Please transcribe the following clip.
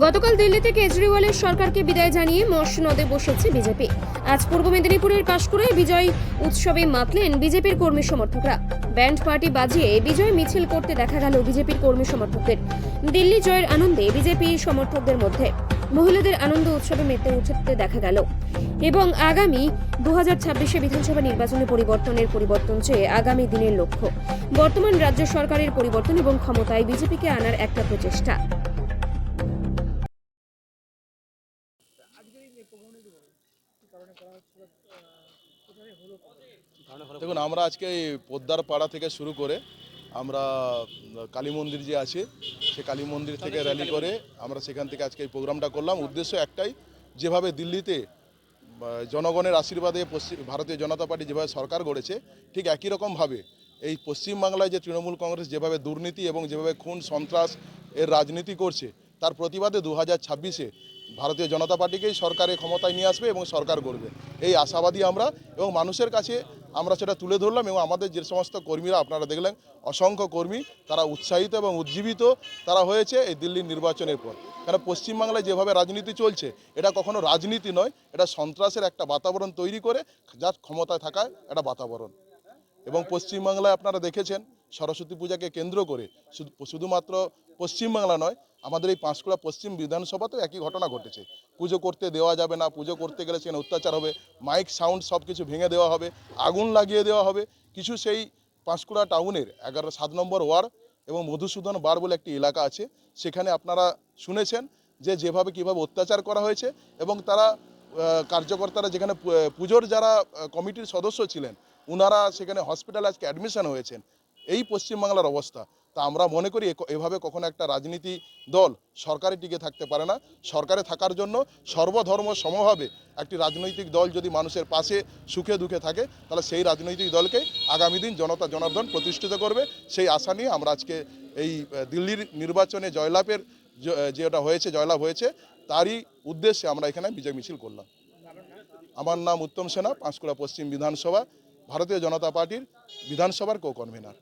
গতকাল দিল্লিতে কেজরিওয়ালের সরকারকে বিদায় জানিয়ে মসনদে বসেছে বিজেপি। আজ পূর্ব মেদিনীপুরের পাশকুড়ায় বিজয় উৎসবে মাতলেন বিজেপির কর্মী সমর্থকরা। ব্যান্ড পার্টি বাজিয়ে বিজয় মিছিল করতে দেখা গেল বিজেপির কর্মী সমর্থকদের। দিল্লি জয়ের আনন্দে বিজেপি সমর্থকদের মধ্যে। মহিলাদের আনন্দ উৎসবে মেতে উঠতে দেখা গেল। এবং আগামী দু হাজার ছাব্বিশে বিধানসভা নির্বাচনে পরিবর্তনের পরিবর্তন চেয়ে আগামী দিনের লক্ষ্য। বর্তমান রাজ্য সরকারের পরিবর্তন এবং ক্ষমতায় বিজেপিকে আনার একটা প্রচেষ্টা। দেখুন আমরা আজকে এই পোদ্দার পাড়া থেকে শুরু করে আমরা কালী মন্দির যে আছে সে কালী মন্দির থেকে র্যালি করে আমরা সেখান থেকে আজকে এই প্রোগ্রামটা করলাম। উদ্দেশ্য একটাই যেভাবে দিল্লিতে জনগণের আশীর্বাদে পশ্চিম ভারতীয় জনতা পার্টি যেভাবে সরকার গড়েছে ঠিক একই রকমভাবে এই পশ্চিমবাংলায় যে তৃণমূল কংগ্রেস যেভাবে দুর্নীতি এবং যেভাবে খুন সন্ত্রাস এর রাজনীতি করছে তার প্রতিবাদে দু হাজার ছাব্বিশে ভারতীয় জনতা পার্টিকেই সরকারে ক্ষমতায় নিয়ে আসবে এবং সরকার করবে এই আশাবাদী আমরা এবং মানুষের কাছে আমরা সেটা তুলে ধরলাম এবং আমাদের যে সমস্ত কর্মীরা আপনারা দেখলেন, অসংখ্য কর্মী তারা উৎসাহিত এবং উজ্জীবিত তারা হয়েছে এই দিল্লির নির্বাচনের পর। কারণ পশ্চিমবাংলায় যেভাবে রাজনীতি চলছে, এটা কখনো রাজনীতি নয়, এটা সন্ত্রাসের একটা বাতাবরণ তৈরি করে, যার ক্ষমতায় থাকার একটা বাতাবরণ। এবং পশ্চিমবাংলায় আপনারা দেখেছেন সরস্বতী পূজাকে কেন্দ্র করে শুধু শুধুমাত্র পশ্চিমবাংলা নয়, আমাদের এই পাঁশকুড়া পশ্চিম বিধানসভাতেও একই ঘটনা ঘটেছে। পুজো করতে দেওয়া যাবে না, পুজো করতে গেলে সেখানে অত্যাচার হবে মাইক সাউন্ড সব কিছু ভেঙে দেওয়া হবে, আগুন লাগিয়ে দেওয়া হবে। কিছু সেই পাঁশকুড়া টাউনের এগারো সাত নম্বর ওয়ার্ড এবং মধুসূদন বার বলে একটি এলাকা আছে, সেখানে আপনারা শুনেছেন যে যেভাবে কীভাবে অত্যাচার করা হয়েছে এবং তারা কার্যকর্তারা যেখানে পুজোর যারা কমিটির সদস্য ছিলেন ওনারা সেখানে হসপিটালে আজকে অ্যাডমিশন হয়েছেন। এই পশ্চিমবাংলার অবস্থা। তা আমরা মনে করি এভাবে কখনো একটা রাজনীতি দল সরকারে টিকে থাকতে পারে না। সরকারে থাকার জন্য সর্বধর্ম সমভাবে একটি রাজনৈতিক দল যদি মানুষের পাশে সুখে দুঃখে থাকে, তাহলে সেই রাজনৈতিক দলকে আগামী দিন জনতা জনার্দন প্রতিষ্ঠিত করবে। সেই আশা নিয়ে আমরা আজকে এই দিল্লির নির্বাচনে জয়লাভের যেটা হয়েছে, জয়লাভ হয়েছে, তারই উদ্দেশ্যে আমরা এখানে বিজয় মিছিল করলাম। আমার নাম উত্তম সেনা, পাঁশকুড়া পশ্চিম বিধানসভা, ভারতীয় জনতা পার্টির বিধানসভার কো কনভেনার